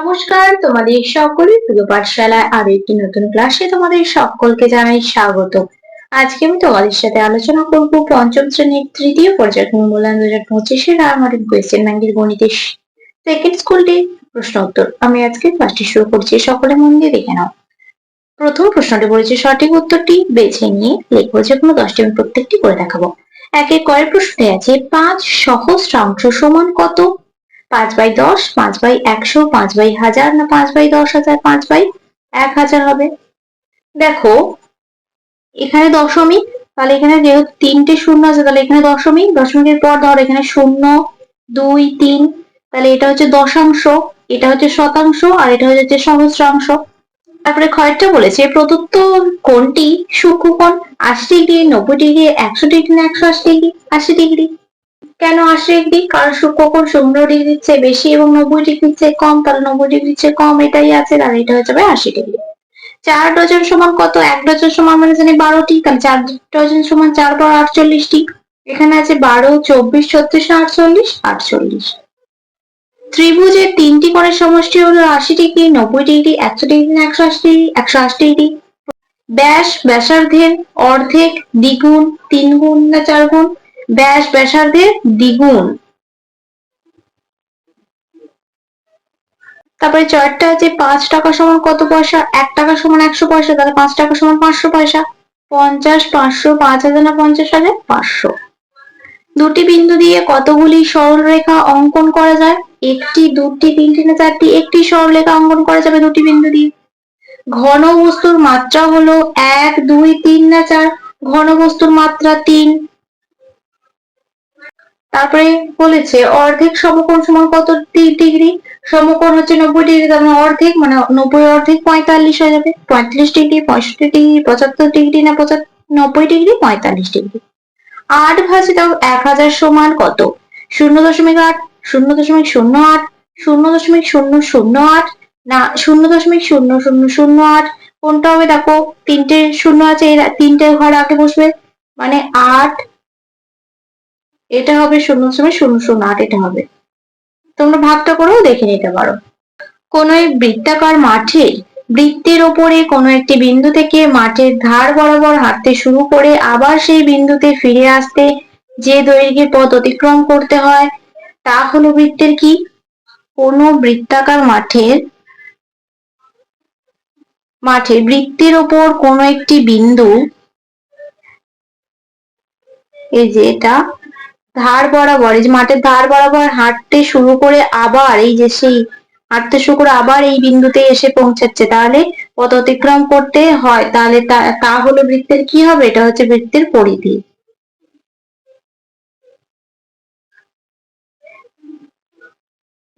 নমস্কার, তোমাদের সকলে প্রিয় পাঠশালায় আরও একটি নতুন ক্লাসে তোমাদের সকলকে জানাই স্বাগত। আজকে আমি তোমাদের সাথে আলোচনা করব পঞ্চম শ্রেণির তৃতীয় পর্যায়ক্রম মূল্যায়ন দু হাজার পঁচিশের আমাদের কোয়েশ্চেন ব্যাংকের গণিতের সেকেন্ড স্কুলটি প্রশ্ন উত্তর। আমি আজকে ক্লাসটি শুরু করছি, সকলে মন দিয়ে দেখে নাও। প্রথম প্রশ্নটি বলেছে, সঠিক উত্তরটি বেছে নিয়ে লিখব যে কোনো দশটি আমি প্রত্যেকটি করে দেখাবো। একে কয়ের প্রশ্নে আছে, পাঁচ সহস্রাংশ সমান কত? পাঁচ বাই দশ, পাঁচ বাই একশো, পাঁচ বাই হাজার না পাঁচ বাই দশ হাজার, পাঁচ বাই এক হাজার হবে। দেখো, এখানে দশমিক, তাহলে এখানে যেহেতু তিনটে শূন্য আছে, তাহলে এখানে দশমিক, দশমিকের পর ধর এখানে শূন্য, দুই, তিন, তাহলে এটা হচ্ছে দশাংশ, এটা হচ্ছে শতাংশ, আর এটা হচ্ছে সহস্রাংশ। তারপরে ক্ষয়টা বলেছে, প্রদত্ত কোণটি সূক্ষ্মকোণ আশি ডিগ্রি, নব্বই ডিগ্রি, একশো ডিগ্রি না একশো আশি ডিগ্রি আশি ডিগ্রি। কেন আশি ডিগ্রি কারণ সূক্ষ্মকোণ শূন্য ডিগ্রির চেয়ে বেশি এবং নব্বই ডিগ্রির চেয়ে কম, তাহলে নব্বই ডিগ্রির চেয়ে কম এটাই আছে, তাহলে এটা হয়ে যাবে আশি ডিগ্রি। চার ডজন সমান কত? এক ডজন সমান মানে জানি বারোটি, তাহলে চার ডজন সমান চার বার আটচল্লিশটি। এখানে আছে বারো, চব্বিশ, ছত্রিশ, আটচল্লিশ আটচল্লিশ। ত্রিভুজের তিনটি কোণের সমষ্টি হলো আশি ডিগ্রি, নব্বই ডিগ্রি, একশো ডিগ্রি, একশো আশি ডিগ্রি, একশো আশি ডিগ্রি। ব্যাস, ব্যাসার্ধের অর্ধেক দ্বিগুণ তিন গুণ না চার গুণ ব্যাস ব্যাসার্ধের দ্বিগুণ। তারপরে চারটা আছে, পাঁচ টাকা সমান কত পয়সা? এক টাকা সমান একশো পয়সা, তাহলে পাঁচ টাকা সমান পাঁচশো পয়সা। পঞ্চাশ, পাঁচশো, পাঁচ হাজার না পঞ্চাশ হাজার পাঁচশো। দুটি বিন্দু দিয়ে কতগুলি সরলরেখা অঙ্কন করা যায়? একটি, দুটি, তিনটি না চারটি, একটি সরলরেখা অঙ্কন করা যাবে দুটি বিন্দু দিয়ে। ঘন বস্তুর মাত্রা হলো এক, দুই, তিন না চার। ঘন বস্তুর মাত্রা তিন। তারপরে বলেছে, অর্ধেক সমকোণ সমান কত ডিগ্রি? সমকোণ হচ্ছে নব্বই ডিগ্রি, তার মানে অর্ধেক মানে নব্বই অর্ধেক পঁয়তাল্লিশ হয়ে যাবে। পঁয়ত্রিশ ডিগ্রি, পঁয়ষট্টি ডিগ্রি, পঁচাত্তর ডিগ্রি না নব্বই ডিগ্রি, পঁয়তাল্লিশ ডিগ্রি। আট ভাজিত এক হাজার সমান কত? শূন্য দশমিক আট, শূন্য দশমিক শূন্য আট, শূন্য দশমিক শূন্য শূন্য আট, না, শূন্য দশমিক শূন্য শূন্য শূন্য আট। কোনটা হবে? দেখো, তিনটে শূন্য আছে, এরা তিনটে ঘর আগে বসবে। মানে আট এটা হবে শূন্য দশমিক শূন্য শূন্য আট, এটা হবে। তোমরা ভাগটা করেও দেখে নিতে পারো। কোন বৃত্তাকার মাঠে বৃত্তের ওপরে কোনো একটি বিন্দু থেকে মাঠের ধার বরাবর হাঁটতে শুরু করে আবার সেই বিন্দুতে ফিরে আসতে যে দৈর্ঘ্যের পথ অতিক্রম করতে হয়, তা হলো বৃত্তের কি? কোন বৃত্তাকার মাঠের, মাঠে বৃত্তের ওপর কোনো একটি বিন্দু, এই যে এটা ধার বরাবর, এই যে মাঠের ধার বরাবর হাঁটতে শুরু করে আবার এই যে সেই হাঁটতে শুরু করে আবার এই বিন্দুতে এসে পৌঁছাচ্ছে, তাহলে পথ অতিক্রম করতে হয়। তাহলে তা হলো বৃত্তের, কি হবে? এটা হচ্ছে বৃত্তের পরিধি।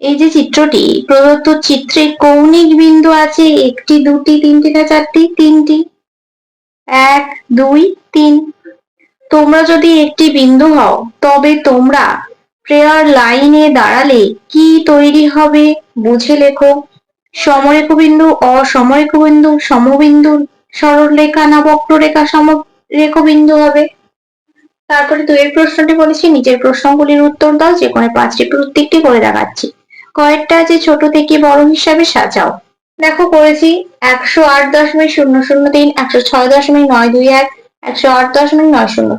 এই যে চিত্রটি, প্রদত্ত চিত্রে কৌণিক বিন্দু আছে একটি, দুটি, তিনটি না চারটি? তিনটি। এক, দুই, তিন। তোমরা যদি একটি বিন্দু হও, তবে তোমরা প্রেয়ার লাইনে দাঁড়ালে কি তৈরি হবে বুঝে লেখো। সমরেখ বিন্দু অসমরেখ বিন্দু সমবিন্দু, সরলরেখা না বক্ররেখা সমরেখ বিন্দু হবে। তারপরে দুই প্রশ্নটি বলেছি নিজের প্রশ্নগুলির উত্তর দাও, যে কোনো পাঁচটি প্রত্যেকটি করে দেখাচ্ছি। কয়েকটা যে ছোট থেকে বড় হিসাবে সাজাও। দেখো করেছি একশো আট দশমিক শূন্য শূন্য তিন, একশো ছয় দশমিক নয় দুই এক একশো আট দশমিক নয় শূন্য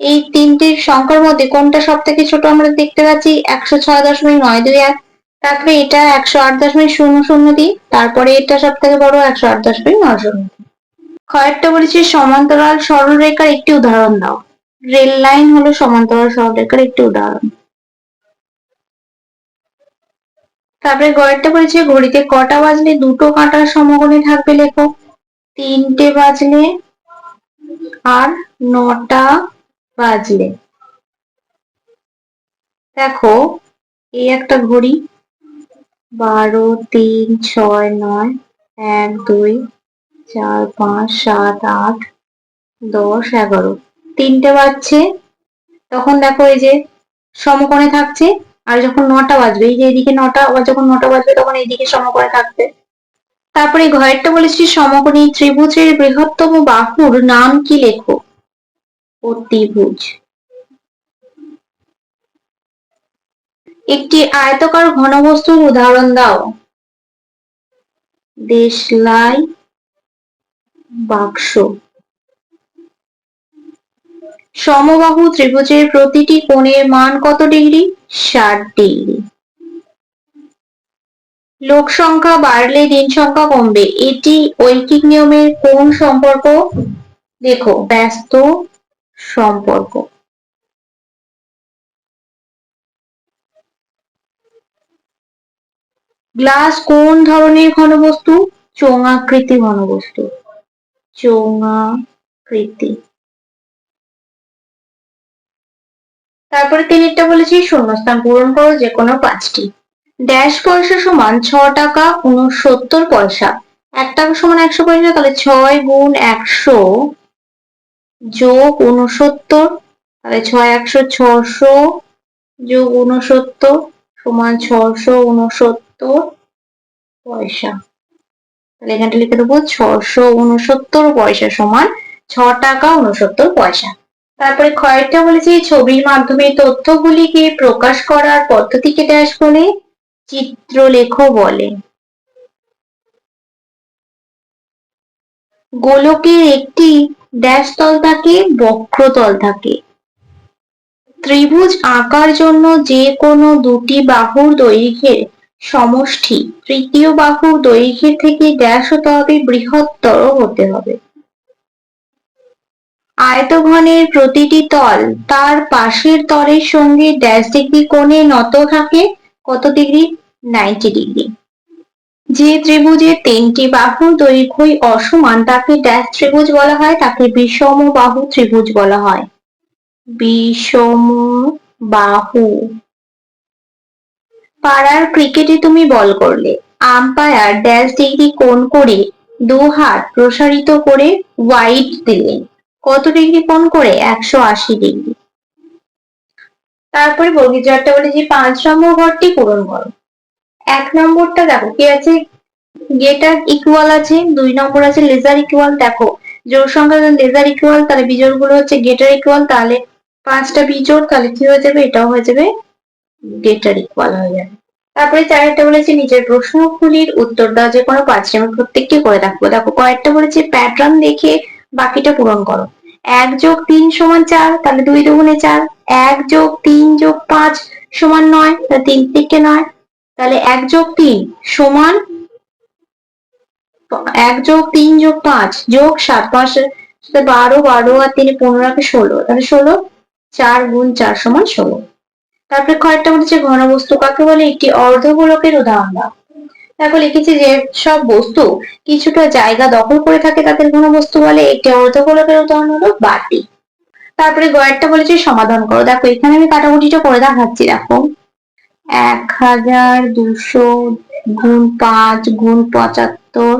এই তিনটির সংখ্যার মধ্যে কোনটা সব থেকে ছোট আমরা দেখতে পাচ্ছি? একশো ছয় দশমিক নয় দুই এক। তারপরে এটা একশো আট দশমিক শূন্য শূন্য তিন। তারপরে এটা সব থেকে বড় একশো আট দশমিক নয় শূন্য কয়েকটা বলেছি সমান্তরাল সরলরেখার একটি উদাহরণ দাও। রেল লাইন হলো সমান্তরাল সরলরেখার একটি উদাহরণ। তারপরে গয়েরটা বলেছে ঘড়িতে কটা বাজলে দুটো কাঁটার সমকোণে থাকবে লেখো তিনটে বাজলে আর নটা বাজলে। দেখো, এই একটা ঘড়ি। বারো, তিন, ছয়, নয়, এক, দুই, চার, পাঁচ, সাত, আট, দশ, এগারো। তিনটে বাজছে। তখন দেখো এই যে সমকোণে থাকছে, আর যখন নটা বাজবে, এই যে এদিকে নটা যখন নটা বাজবে, তখন এইদিকে সমকোণে থাকবে। তারপরে ঘরেরটা বলেছি সমকোণী ত্রিভুজের বৃহত্তম বাহুর নাম কি লেখো? অতিভুজ। একটি আয়তকার ঘনবস্তুর উদাহরণ দাও। দেশলাই বাক্স। সমবাহু ত্রিভুজের প্রতিটি কোণের মান কত ডিগ্রি? ষাট ডিগ্রি। লোক সংখ্যা বাড়লে দিন সংখ্যা কমবে। এটি ঐকিক নিয়মের কোন সম্পর্ক? দেখো, ব্যস্ত সম্পর্ক। গ্লাস কোন ধরনের ঘনবস্তু? চোঙাকৃতি ঘনবস্তু। চোঙাকৃতি। তারপরে তিনটা বলেছি, শূন্যস্থান পূরণ করো যে কোনো পাঁচটি। ড্যাশ পয়সা সমান ছ টাকা উনসত্তর পয়সা। এক টাকা সমান একশো পয়সা, তাহলে ছয় গুণ একশো যোগ উনসত্তর, তাহলে ছয় একশো ছশো যোগ উনসত্তর সমান ছশো উনসত্তর পয়সা। তাহলে এখানটা লিখে দেবো, ছশো উনসত্তর পয়সা সমান ছ টাকা উনসত্তর পয়সা। তারপরে কয়েকটা বলেছি ছবির মাধ্যমে তথ্যগুলিকে প্রকাশ করার পদ্ধতিকে ড্যাশ বলে। চিত্রলেখ বলে। গোলকের একটি ড্যাশ তল থাকে, বক্রতল থাকে। ত্রিভুজ আঁকার জন্য যে কোনো দুটি বাহুর দৈর্ঘ্যের সমষ্টি, তৃতীয় বাহুর দৈর্ঘ্যের থেকে ড্যাশ হতে হবে বৃহত্তর হতে হবে। আয়তঘনের প্রতিটি তল তার পাশের তলের সঙ্গে ড্যাশ ডিগ্রি কোণে নত থাকে, কত ডিগ্রি? নাইনটি ডিগ্রি যে ত্রিভুজের তিনটি বাহুর দৈর্ঘ্যই অসমান, তাকে ড্যাশ ত্রিভুজ বলা হয়, তাকে বিষম বাহু ত্রিভুজ বলা হয়। বিষম বাহু। পাড়ার ক্রিকেটে তুমি বল করলে। আম্পায়ার ড্যাশ ডিগ্রি কোণ করে দু হাত প্রসারিত করে ওয়াইড দিলেন কত ডিগ্রি কোণ করে? একশো আশি ডিগ্রি তারপরে বর্গীর বলে যে পাঁচ নম্বর ঘরটি পূরণ করো। এক নম্বরটা দেখো, কি আছে? গেটার ইকুয়াল আছে, দুই নম্বর আছে লেজার ইকুয়াল দেখো। জোর সংখ্যা লেজার ইকুয়াল তাহলে বিজোড়গুলো হচ্ছে গেটার ইকুয়াল তাহলে পাঁচটা বিজোড়, তাহলে কি হয়ে যাবে? এটাও হয়ে যাবে গেটার ইকুয়াল হয়ে যাবে। তারপরে চারটা বলেছে নিজের প্রশ্নগুলির উত্তর দেওয়া যে কোনো পাঁচটি আমি প্রত্যেকটি করে রাখব। দেখো, কয়েকটা বলেছে প্যাটার্ন দেখে বাকিটা পূরণ করো। এক যোগ তিন সমান চার, তাহলে দুই দুগুণে চার। এক যোগ তিন যোগ পাঁচ সমান নয়, তাহলে তিন থেকে নয়। তাহলে এক যোগ তিন সমান এক যোগ তিন যোগ পাঁচ, যোগ সাত, পাঁচ বারো বারো আর তিনে পনেরো আগে ষোলো, তাহলে ষোলো, চার গুণ চার সমান ষোলো। তারপরে কয়েকটা বলেছে ঘনবস্তু, কাকে বলে? একটি অর্ধগোলকের উদাহরণ দেখো, লিখেছে যে সব বস্তু কিছুটা জায়গা দখল করে থাকে তাদের ঘনবস্তু বলে, একটি অর্ধগোলকের উদাহরণ হলো বাটি তারপরে গয়েরটা বলেছে সমাধান করো। দেখো, এখানে আমি কাটাকুটিটা করে দেখাচ্ছি, দেখো। এক হাজার দুশো গুণ পাঁচ গুণ পঁচাত্তর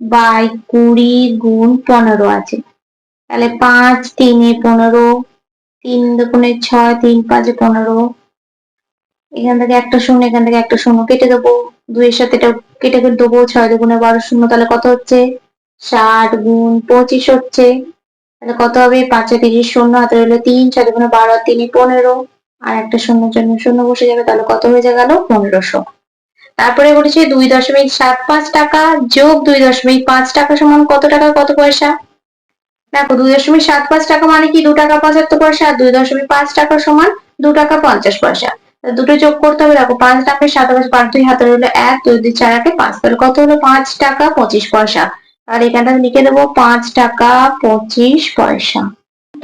বাই কুড়ি গুণ পনেরো আছে। তাহলে পাঁচ তিনে পনেরো, তিন দুগুণে ছয়, তিন পাঁচে পনেরো। এখান থেকে একটা শূন্য, এখান থেকে একটা শূন্য কেটে দেবো। দুইয়ের সাথে এটা কেটে কেটে দেবো, ছয় দুগুণে বারো শূন্য, তাহলে কত হচ্ছে? ষাট গুণ পঁচিশ হচ্ছে। তাহলে কত হবে? পাঁচে তিরিশ শূন্য, হাতে রইল তিন, ছয় দুগুণে বারো, তিনে পনেরো। আর একটা শূন্য জন্য শূন্য বসে যাবে, তাহলে কত হয়ে গেল? পনেরোশো। তারপরে বলেছে দুই দশমিক সাত পাঁচ টাকা যোগ দুই দশমিক পাঁচ টাকা সমান কত টাকা, কত পয়সা? দেখো, দুই দশমিক সাত পাঁচ টাকা মানে কি? দু টাকা পঁচাত্তর পয়সা আর দুই দশমিক পাঁচ টাকা সমান দু টাকা পঞ্চাশ পয়সা। দুটো যোগ করতে হবে, দেখো, পাঁচ টাকা সাত পাঁচ পাঁচ দুই হাতে হলো এক, দুই দুই চার আটে পাঁচ, তাহলে কত হলো? পাঁচ টাকা পঁচিশ পয়সা। আর এখানটা লিখে দেবো পাঁচ টাকা পঁচিশ পয়সা।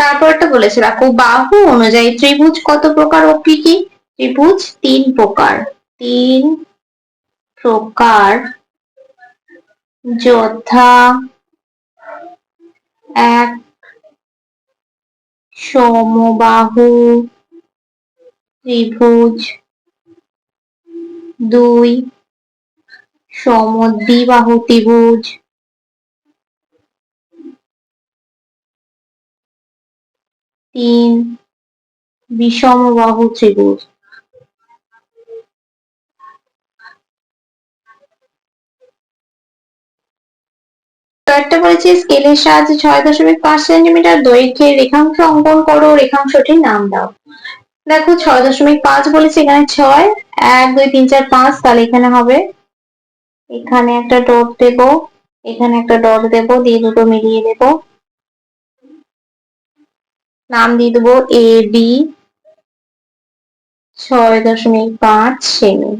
তারপরটা বলেছে দেখো বাহু অনুযায়ী ত্রিভুজ কত প্রকার ও কি কি? ত্রিভুজ তিন প্রকার। তিন প্রকার। যথা এক, সমবাহু ত্রিভুজ দুই, সমদ্বিবাহু ত্রিভুজ তিন বিষমবাহু ত্রিভুজ। একটা বলেছি, স্কেলের সাহায্যে ছয় দশমিক পাঁচ সেন্টিমিটার দৈর্ঘ্যের রেখাংশ অঙ্কন করো, রেখাংশটির নাম দাও। দেখো, ছয় দশমিক পাঁচ বলেছে, এখানে ছয়, এক, দুই, তিন, চার, পাঁচ, তাহলে এখানে হবে। এখানে একটা ডট দেব, এখানে একটা ডট দেব, দিয়ে দুটো মিলিয়ে দেব। নাম দিয়ে দেবো এ বি ছয় দশমিক পাঁচ সেমি।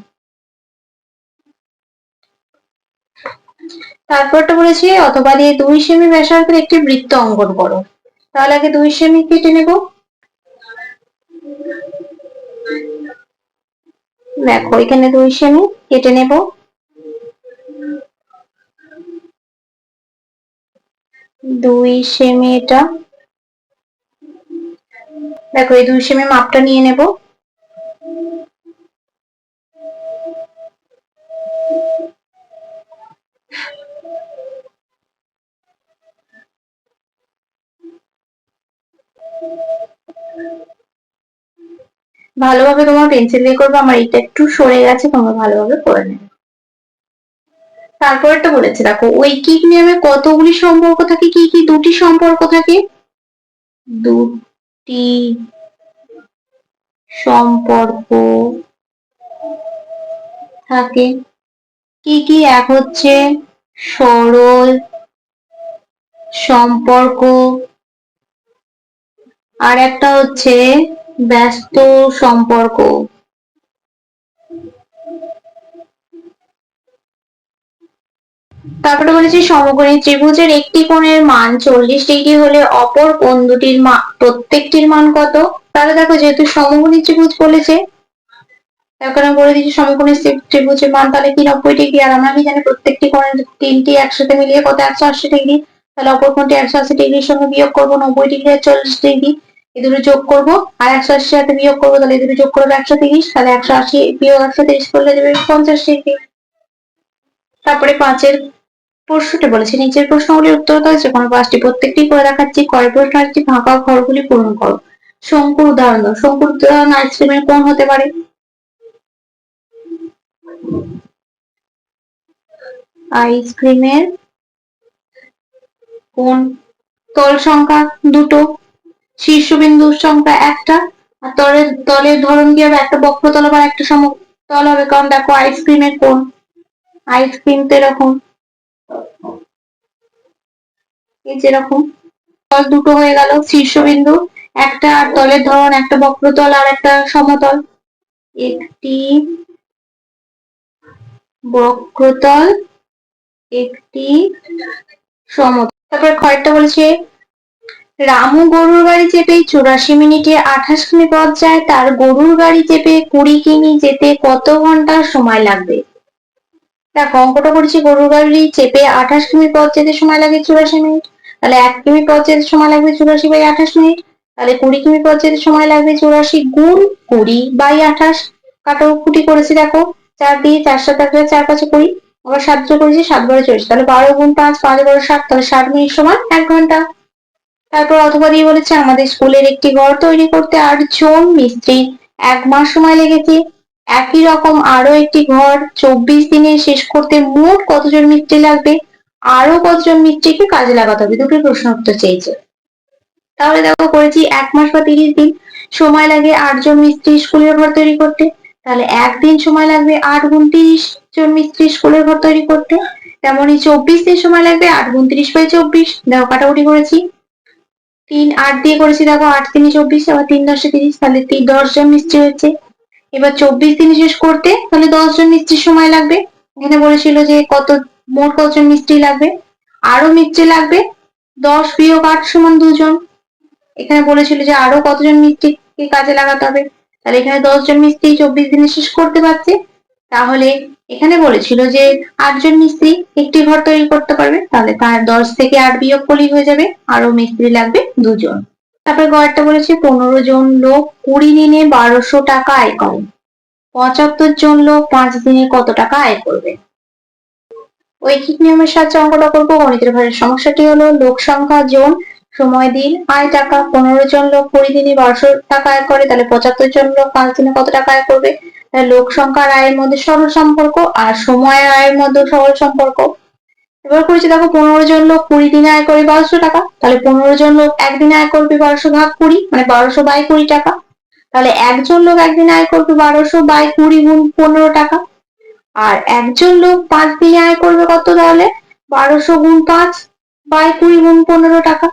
তারপরটা বলেছি, অথবা দিয়ে দুই সেমি ব্যাসার্ধের একটি বৃত্ত অঙ্কন করো। তাহলে আগে দুই সেমি কেটে নেব। দেখো, এখানে দুই সেমি কেটে নেব। দুই সেমি এটা দেখো, এই দুই সেমি মাপটা নিয়ে নেব। ভালোভাবে তোমার পেন্সিল দিয়ে করবে, আমার এটা একটু সরে গেছে, তোমরা ভালোভাবে করে নেবে। তারপরটা বলেছে, দেখো ঐকিক নিয়মে কতগুলি সম্পর্ক থাকে, কি কি দুটি সম্পর্ক থাকে? দুটি। সম্পর্ক থাকে। কি কি এক হচ্ছে? সরল সম্পর্ক। আর একটা হচ্ছে ব্যস্ত সম্পর্ক। তারপরে বলেছি সমকোণী ত্রিভুজের একটি কোণের মান চল্লিশ ডিগ্রি হলে অপর কোণ দুটির প্রত্যেকটির মান কত? তাহলে দেখো, যেহেতু সমকোণী ত্রিভুজ বলেছে আমি বলে দিচ্ছি সমকোণী ত্রিভুজের মান তাহলে কি নব্বই ডিগ্রি? আর আমরা কি জানি প্রত্যেকটি কোণের তিনটি একসাথে মিলিয়ে কত? একশো আশি ডিগ্রি। তাহলে অপর কোণটি একশো আশি ডিগ্রির সঙ্গে বিয়োগ করব, নব্বই ডিগ্রি আর চল্লিশ ডিগ্রি। এই দুটো যোগ করব, আর একশো আশি সাথে বিয়োগ করব, তাহলে এই দুটো যোগ করব একশো তিরিশ। তাহলে একশো আশি বিয়োগ একশো তিরিশ করলে দেবে পঞ্চাশ ডিগ্রি। তারপরে পাঁচের প্রশ্নটি বলেছে, নিচের প্রশ্নগুলির উত্তর দাও যে কোনো পাঁচটি প্রত্যেকটি করে দেখাচ্ছি কয় প্রশ্ন আসছে ফাঁকা ঘরগুলি পূরণ করো। শঙ্কুর উদাহরণ দাও। শঙ্কুর উদাহরণ আইসক্রিমের কোন হতে পারে? আইসক্রিমের কোন তল সংখ্যা দুটো? শীর্ষবিন্দুর সংখ্যা একটা, আর তলের তলের ধরন কি হবে একটা বক্রতল বা একটা সমতল হবে। কারণ দেখো আইসক্রিমের কোন আইসক্রিম তো এরকম এই তল দুটো হয়ে গেল, শীর্ষবিন্দু, একটা আর তলের ধরন, একটা বক্রতল আর একটা সমতল। একটি বক্রতল, একটি সমতল। তারপর কয়েকটা বলছে, রামু গরুর গাড়ি চেপে চুরাশি মিনিটে আঠাশ কিমি পথ যায়, তার গরুর গাড়ি চেপে কুড়ি কিমি যেতে কত ঘণ্টা সময় লাগবে? দেখো অঙ্কটা করেছি গরুর গাড়ি চেপে আঠাশ কিমি পথ যেতে সময় লাগে চুরাশি মিনিট। তাহলে এক কিমি পথ যেতে সময় লাগবে চুরাশি বাই আঠাশ মিনিট। তাহলে কুড়ি কিমি পথ যেতে সময় লাগবে চুরাশি গুণ কুড়ি বাই আঠাশ। কাটাকুটি করেছি, দেখো। চার দিয়ে চার সাত আট চার পাঁচে কুড়ি। আবার সাত করেছি, সাত বারো চল্লিশ। তাহলে বারো গুণ পাঁচ পাঁচ বারো সাত, তাহলে ষাট মিনিট সমান এক ঘণ্টা। তারপর অথবা দিয়ে বলেছে, আমাদের স্কুলের একটি ঘর তৈরি করতে আটজন মিস্ত্রি। এক মাস সময় লেগেছে। একই রকম আরও একটি ঘর চব্বিশ দিনে শেষ করতে মোট কতজন মিস্ত্রি লাগবে? আরও কতজন মিস্ত্রিকে কাজে লাগাতে হবে? দুটো প্রশ্ন উত্তর চেয়েছে তাহলে দেখো, করেছি এক মাস বা তিরিশ দিন। সময় লাগে আটজন মিস্ত্রি স্কুলের ঘর তৈরি করতে। তাহলে একদিন সময় লাগবে আট গুণ তিরিশ জন মিস্ত্রি স্কুলের ঘর তৈরি করতে। তেমনই চব্বিশ দিন সময় লাগবে আট গুণ তিরিশ বাই চব্বিশ। দেখো, কাটাকুটি করেছি। তিন আট দিয়ে করেছি, দেখো, আট তিন চব্বিশ, আবার তিন দশে তিরিশ। তাহলে তিন দশ জন মিস্ত্রি হচ্ছে এবার চব্বিশ দিন শেষ করতে, তাহলে দশ জন মিস্ত্রির সময় লাগবে। এখানে বলেছিল যে কত, মোট কতজন মিস্ত্রি লাগবে? আরও মিস্ত্রি লাগবে, দশ বিয়োগ আট সমান দুজন। এখানে বলেছিল যে আরও কতজন মিস্ত্রিকে কাজে লাগাতে হবে। তাহলে এখানে দশজন মিস্ত্রি চব্বিশ দিনে শেষ করতে পারছে। তাহলে এখানে বলেছিল যে আটজন মিস্ত্রি একটি ঘর তৈরি করতে পারবে। তাহলে তার দশ থেকে আট বিয়োগ করলেই হয়ে যাবে। আরও মিস্ত্রি লাগবে দুজন। তারপরে ঘরটা বলেছে পনেরো জন লোক, কুড়ি দিনে বারোশো টাকা আয় করে। পঁচাত্তর জন লোক পাঁচ দিনে কত টাকা আয় করবে? ঐকিক নিয়মের সাহায্যে অঙ্কটা করব। গণিতের ঘরের সমস্যাটি হলো, লোক সংখ্যা জন, সময় দিন, আয় টাকা। পনেরো জন লোক কুড়ি দিনে বারোশো টাকা আয় করে, তাহলে পঁচাত্তর জন লোক পাঁচ দিনে কত টাকা আয় করবে? লোক সংখ্যার আয়ের মধ্যে সরল সম্পর্ক আর সময় আয়ের মধ্যে সরল সম্পর্ক। এবার করেছি দেখো পনেরো জন লোক কুড়ি দিনে আয় করে বারোশো টাকা। তাহলে পনেরো জন লোক একদিনে আয় করবে বারোশো ভাগ কুড়ি মানে বারোশো বাই কুড়ি টাকা। তাহলে একজন লোক একদিনে আয় করবে বারোশো বাই কুড়ি গুণ পনেরো টাকা। আর একজন লোক পাঁচ দিনে আয় করবে কত তাহলে? বারোশো গুণ পাঁচ বাই কুড়ি গুণ পনেরো টাকা।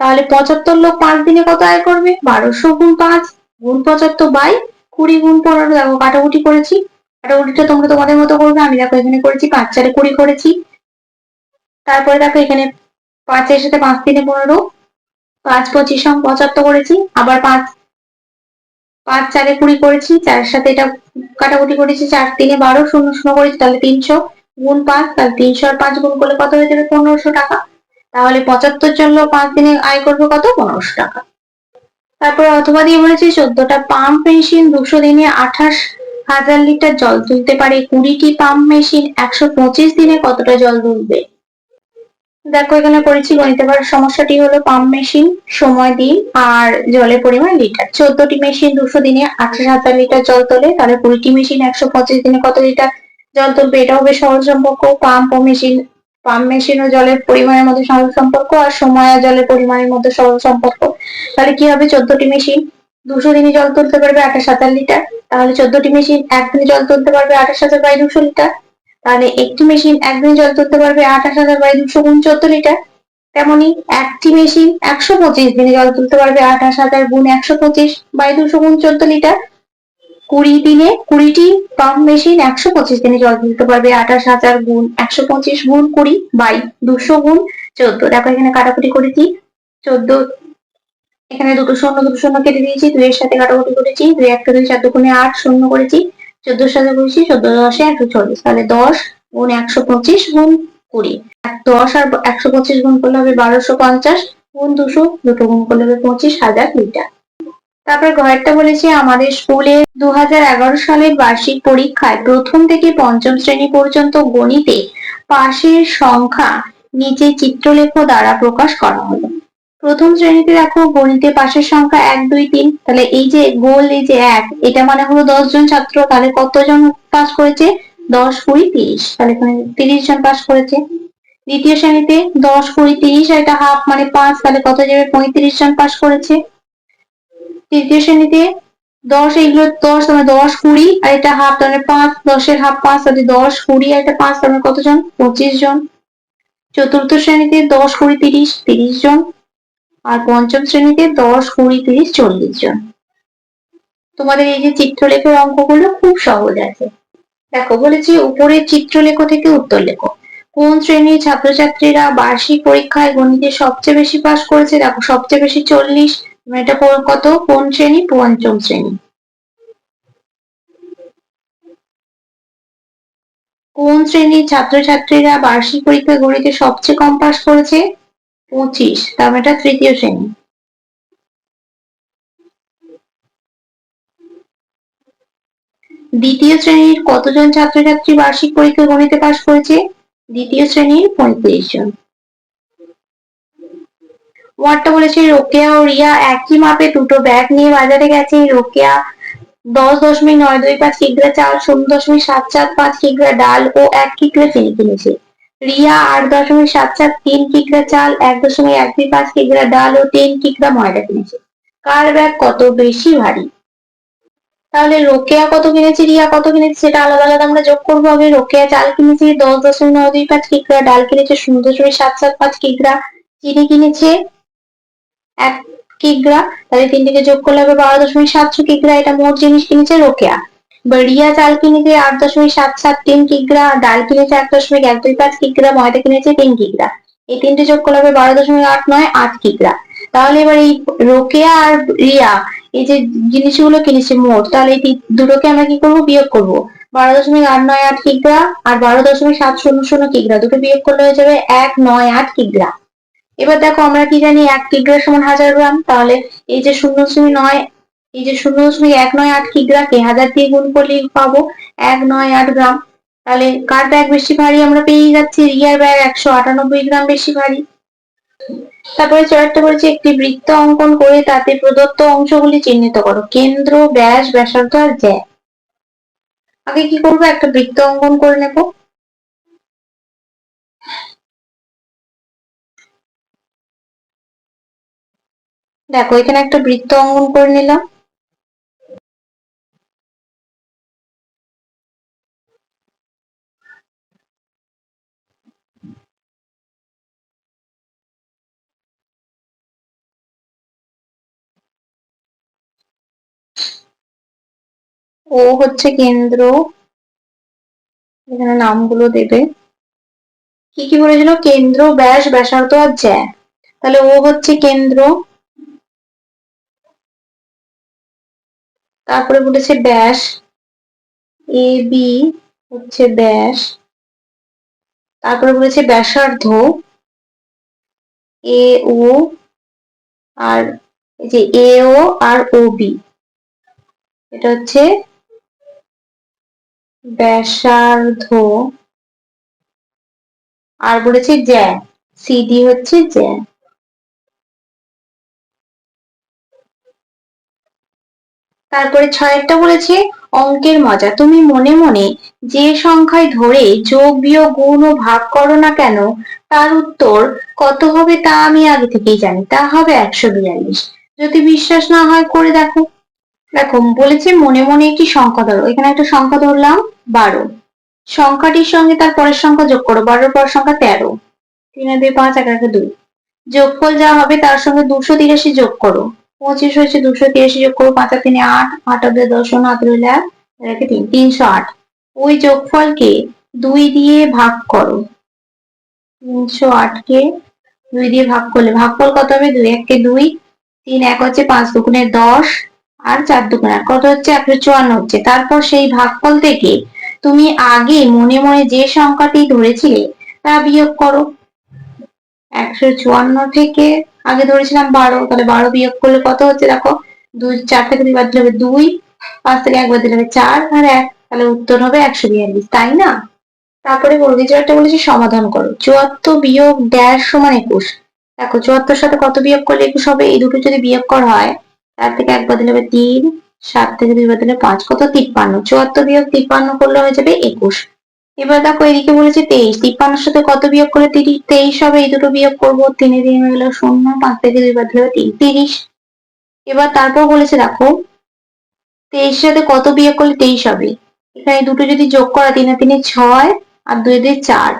তাহলে পঁচাত্তর লোক পাঁচ দিনে কত আয় করবে? বারোশো গুণ পাঁচ গুণ পঁচাত্তর বাই কুড়ি গুণ পনেরো। দেখো কাটাকুটি করেছি। কাটাকুটিটা তোমরা তোমাদের মতো করবে, আমি দেখো এখানে করেছি, পাঁচ চারে কুড়ি করেছি। তারপরে দেখো এখানে পাঁচের সাথে পাঁচ তিনে পনেরো, পাঁচ পঁচিশ সম পঁচাত্তর করেছি, আবার পাঁচ পাঁচ চারে কুড়ি করেছি, চারের সাথে এটা কাটাকুটি করেছি, চার তিনে বারো, শূন্য শূন্য করেছি, তাহলে তিনশো গুণ পাঁচ, তাহলে তিনশো আর পাঁচ গুণ করলে কত হয়ে যাবে? পনেরোশো টাকা। তাহলে পঁচাত্তর জন্য পাঁচ দিনে আয় করবে কত? পনেরোশো টাকা। তারপর অথবা দিয়ে বলেছি চোদ্দটা পাম্প মেশিন, দুশো দিনে আঠাশ হাজার লিটার জল তুলতে পারে। কুড়িটি পাম্প মেশিন একশো পঁচিশ দিনে কতটা জল তুলবে? দেখো, এখানে গণিতে পারার সমস্যাটি হলো পাম্প মেশিন সময় দিন আর জলের পরিমাণ লিটার চোদ্দটি মেশিন দুশো দিনে আঠাশ হাজার লিটার জল তোলে। তাহলে কুড়িটি মেশিন একশো পঁচিশ দিনে কত লিটার জল তুলবে? এটা হবে সহজ সম্পর্ক। পাম্প ও মেশিন পাম্প মেশিন ও জলের পরিমাণের মধ্যে সহজ সম্পর্ক আর সময় আর জলের পরিমাণের মধ্যে সহজ সম্পর্ক। তাহলে কি হবে? চোদ্দটি মেশিন দুশো দিনে জল তুলতে পারবে আঠাশ হাজার লিটার তাহলে চোদ্দটি মেশিন একদিনে জল তুলতে পারবে আঠাশ হাজার বাই দুশো লিটার তাহলে একটি মেশিন একদিনে জল তুলতে পারবে আঠাশ হাজার বাই দুশো চোদ্দ লিটার তেমনি একটি মেশিন একশো পঁচিশ দিনে জল তুলতে পারবে আঠাশ হাজার গুণ একশো পঁচিশ বাই দুশো চোদ্দ লিটার কুড়ি দিনে কুড়িটি পাম্প মেশিন একশো পঁচিশ দিনে জল তুলতে পারবে আঠাশ হাজার গুণ একশো পঁচিশ গুণ কুড়ি বাই দুশো গুণ চোদ্দ। দেখো এখানে কাটাকুটি করেছি। চোদ্দ, এখানে দুটো শূন্য দুটো শূন্য কেটে দিয়েছি দুই এর সাথে কাটাকুটি করেছি, দুই একটা দুই চার দুগুণে আট শূন্য করেছি। চোদ্দোর সাথে করেছি চোদ্দ দশে একশো চল্লিশ। তাহলে দশ গুণ একশো পঁচিশ গুণ কুড়ি। দশ আর একশো পঁচিশ গুণ করলে হবে বারোশো পঞ্চাশ, গুণ দুশো দুটো গুণ করলে হবে পঁচিশ হাজার লিটার। তারপরে ঘরেরটা বলেছি, আমাদের স্কুলে দু হাজার এগারো সালের বার্ষিক পরীক্ষায় প্রথম থেকে পঞ্চম শ্রেণি পর্যন্ত গণিতে পাশের সংখ্যা নিচে চিত্রলেখ দ্বারা প্রকাশ করা হলো। প্রথম শ্রেণীতে দেখো গণিতে পাশের সংখ্যা এক, দুই, তিন। তাহলে এই যে গোল, এই যে এক, এটা মানে হলো দশ জন ছাত্র। তাহলে কতজন পাস করেছে? দশ কুড়ি তিরিশ। তাহলে এখানে তিরিশ জন পাস করেছে। দ্বিতীয় শ্রেণীতে দশ কুড়ি তিরিশ আর এটা হাফ মানে পাঁচ, তাহলে কত যাবে? পঁয়ত্রিশ জন পাস করেছে। তৃতীয় শ্রেণীতে দশ, এইগুলো দশ মানে দশ কুড়ি আর এটা হাফ তাহলে পাঁচ, দশের হাফ পাঁচ, তাহলে দশ কুড়ি আর এটা পাঁচ, তাহলে কতজন পঁচিশ জন। চতুর্থ শ্রেণীতে দশ কুড়ি তিরিশ তিরিশ জন। আর পঞ্চম শ্রেণীতে দশ, কুড়ি, তিরিশ, চল্লিশ জন। তোমাদের এই যে চিত্রলেখের অঙ্কগুলো খুব সহজ আছে। দেখো, বলেছি উপরের চিত্রলেখ থেকে উত্তর লেখো। কোন শ্রেণির ছাত্রছাত্রীরা বার্ষিক পরীক্ষায় গণিতে সবচেয়ে বেশি পাস করেছে? দেখো, সবচেয়ে বেশি চল্লিশ এটা কত? কোন শ্রেণি? পঞ্চম শ্রেণি। কোন শ্রেণির ছাত্রছাত্রীরা বার্ষিক পরীক্ষায় গণিতে সবচেয়ে কম পাস করেছে? পঁচিশ, তার মানে এটা তৃতীয় শ্রেণি। দ্বিতীয় শ্রেণির কতজন ছাত্রছাত্রী বার্ষিক পরীক্ষা গণিতে পাশ করেছে? দ্বিতীয় শ্রেণির পঁয়ত্রিশ জন। ওয়ার্ডটা বলেছে, রোকেয়া ও রিয়া একই মাপে দুটো ব্যাগ নিয়ে বাজারে গেছে। রোকেয়া দশ দশমিক নয় দুই পাঁচ কিগ্রা চাল, শূন্য দশমিক সাত চার পাঁচ কিগ্রা ডাল ও এক কিগ্রা চিনি কিনেছে। রিয়া আট দশমিক সাত সাত তিন কিগ্রা চাল, এক দশমিক এক দুই পাঁচ কিগ্রা ডাল ও তিন কিগ্রা ময়দা কিনেছে। কার ব্যাগ কত বেশি ভারী? তাহলে রোকেয়া কত কিনেছে রিয়া? কত কিনেছে? সেটা আলাদা আলাদা আমরা যোগ করব হবে রোকেয়া চাল কিনেছে দশ দশমিক নয় দুই পাঁচ কিগ্রা ডাল কিনেছে শূন্য দশমিক সাত সাত পাঁচ কিগ্রা চিনি কিনেছে এক কিগ্রা তাহলে তিন থেকে যোগ করলে হবে বারো দশমিক সাতশো কিগ্রা এটা মোট জিনিস কিনেছে রোকেয়া। রিয়া চাল কিনেছে আট দশমিক সাত সাত তিন কিগ্রা ডাল কিনেছে এক দশমিক এক দুই পাঁচ কিগ্রা ময়দা কিনেছে তিন কিগ্রা এই তিনটে যোগ করলে বারো দশমিক আট নয় আট কিগ্রা তাহলে এবার এই রোকেয়া আর রিয়া এই যে জিনিসগুলো কিনেছে মোট তাহলে এই দুটোকে আমরা কি করব বিয়োগ করব বারো দশমিক আট নয় আট কিগ্রা আর বারো দশমিক সাত শূন্য শূন্য কিগ্রা দুটো বিয়োগ করলে হয়ে যাবে এক নয় আট কিগ্রা এবার দেখো আমরা কি জানি এক কিগ্রা সমান হাজার গ্রাম তাহলে এই যে শূন্য দশমিক নয় এই যে শূন্য দশমিক এক নয় আট কিগ্রাকে হাজার দিয়ে গুণ করলে পাবো এক নয় আট গ্রাম। তাহলে কার ব্যাগ বেশি ভারী? আমরা পেয়ে যাচ্ছি রিয়ার ব্যাগ একশো আটানব্বই গ্রাম বেশি ভারী। তারপরে চারটা বলছে, একটি বৃত্ত অঙ্কন করে তাতে প্রদত্ত অংশগুলি চিহ্নিত করো। কেন্দ্র, ব্যাস, ব্যাসার্ধ আর জ্যা। আগে কি করব? একটা বৃত্ত অঙ্কন করে নেব। দেখো, এখানে একটা বৃত্ত অঙ্কন করে নিলাম। ও হচ্ছে কেন্দ্র। এখানে নামগুলো দেবে। কি কি বলেছিল? কেন্দ্র, ব্যাস, ব্যাসার্ধ আর জ্যা। তাহলে ও হচ্ছে কেন্দ্র। তারপরে বলেছে ব্যাস। এ, বি হচ্ছে ব্যাস। তারপরে বলেছে ব্যাসার্ধ। এ, ও আর এই যে এ, ও আর ও, বি। এটা হচ্ছে ব্যাসার্ধ আর বলেছে জ্যা। সিডি হচ্ছে জ্যা। তারপরে ছয়েরটা বলেছে, অঙ্কের মজা। তুমি মনে মনে যে সংখ্যায় ধরে যোগ, বিয়োগ, গুণ ও ভাগ করো না কেন, তার উত্তর কত হবে তা আমি আগে থেকেই জানি। তা হবে একশো বিয়াল্লিশ। যদি বিশ্বাস না হয়, করে দেখো। দেখো, বলেছে মনে মনে একটি সংখ্যা ধরো। এখানে একটা সংখ্যা ধরলাম বারো। সংখ্যাটির সঙ্গে তার পরের সংখ্যা যোগ করো। বারোর পর সংখ্যা তেরো। তিন দুই, পাঁচ, এক, একে, দুই। যোগফল যা হবে তার সঙ্গে দুশো তিরাশি যোগ করো। পঁচিশ হয়েছে দুশো তিরাশি যোগ করো, পাঁচ তিনে আট আট অব্দে দশ হাত রইল এক, তিন, তিনশো আট। ওই যোগফলকে দুই দিয়ে ভাগ করো। তিনশো আটকে দুই দিয়ে ভাগ করলে ভাগফল কত হবে? দুই, এককে দুই, তিন, এক হচ্ছে পাঁচ, দুগুণে দশ। আর চার দুগুণে কত হচ্ছে? একশো চুয়ান্ন হচ্ছে। তারপর সেই ভাগফল থেকে তুমি আগে মনে মনে যে সংখ্যাটি ধরেছিলে, তা বিয়োগ করো। একশো চুয়ান্ন থেকে আগে ধরেছিলাম বারো, তাহলে বারো বিয়োগ করলে কত হচ্ছে? দেখো, দুই, চার থেকে দুই বাদ দিলে হবে দুই, পাঁচ থেকে এক বাদ দিলে হবে চার, আর এক, তাহলে উত্তর হবে একশো বিয়াল্লিশ, তাই না? তারপরে একটা বলেছি, সমাধান করো। চুয়াত্তর বিয়োগ ড্যাশ সমান একুশ। দেখো, চুয়াত্তর সাথে কত বিয়োগ করলে একুশ হবে? এই দুটো যদি বিয়োগ করা হয় চার থেকে এক বাদ দিলে হবে তিন, সাত থেকে দুই বাদ দিলে পাঁচ। কত? তিপ্পান্ন। চুয়াত্তর বিয়োগ তিপ্পান্ন করলে হয়ে যাবে একুশ। এবার দেখো, এদিকে বলেছে তেইশ। তিপ্পান্নর সাথে কত বিয়োগ করে তিরিশ তেইশ হবে? এই দুটো বিয়োগ করব। তিনে তিন হয়ে গেল শূন্য, পাঁচ থেকে দুই বাদ দিলে তিন। তিরিশ। এবার তারপর বলেছে, দেখো তেইশ সাথে কত বিয়োগ করলে তেইশ হবে? এখানে দুটো যদি যোগ করা, তিনে তিনে ছয় আর দুই দুই চার।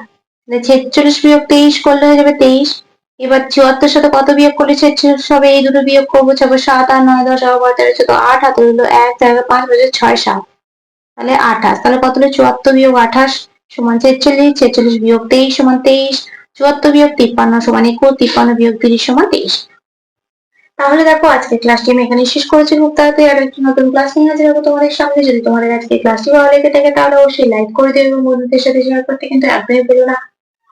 ছেচল্লিশ বিয়োগ তেইশ করলে হয়ে যাবে তেইশ। এবার চুয়াত্তর সাথে কত বিয়োগ করলে হবে এই দুটো বিয়োগ করব ছবে সাত আর নয়, দশ, এগারো, বারো, তেরো, চোদ্দ, আট, হাতে হলো এক জায়গা পাঁচ, বাজে ছয়, সাত। তাহলে আঠাশ। তাহলে কত হলো চুয়াত্তর বিয়োগ আঠাশ সমান ছেচল্লিশ ছেচল্লিশ বিয়োগ তেইশ সমান তেইশ, চুয়াত্তর বিয়োগ তিপ্পান্ন সমান একুশ, তিপ্পান্ন বিয়োগ তিরিশ সমান তেইশ তাহলে দেখো আজকে ক্লাসটি আমি এখানে শেষ করেছি। খুব তাড়াতাড়ি আর একটি নতুন ক্লাস নিয়ে হাজির হব তোমাদের সামনে। যদি তোমাদের আজকে ক্লাসটি ভালো লেগে থাকে তাহলে অবশ্যই লাইক করে দেবে এবং বন্ধুদের সাথে শেয়ার করতে কিন্তু একদমই ভুলো না।